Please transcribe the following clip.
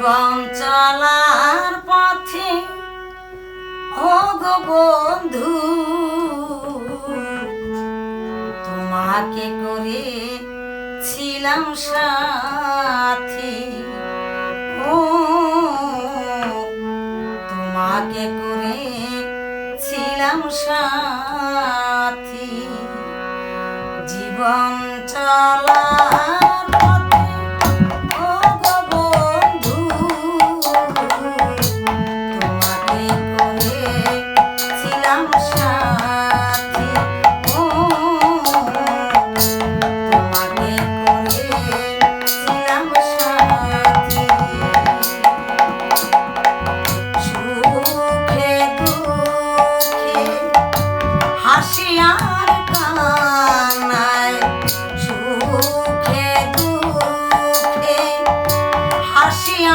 জীবন চলার পথে ও গো বন্ধু, তোমাকে করে ছিলাম সাথী। ও, তোমাকে করে ছিলাম সাথী। জীবন চলা হাসিয়া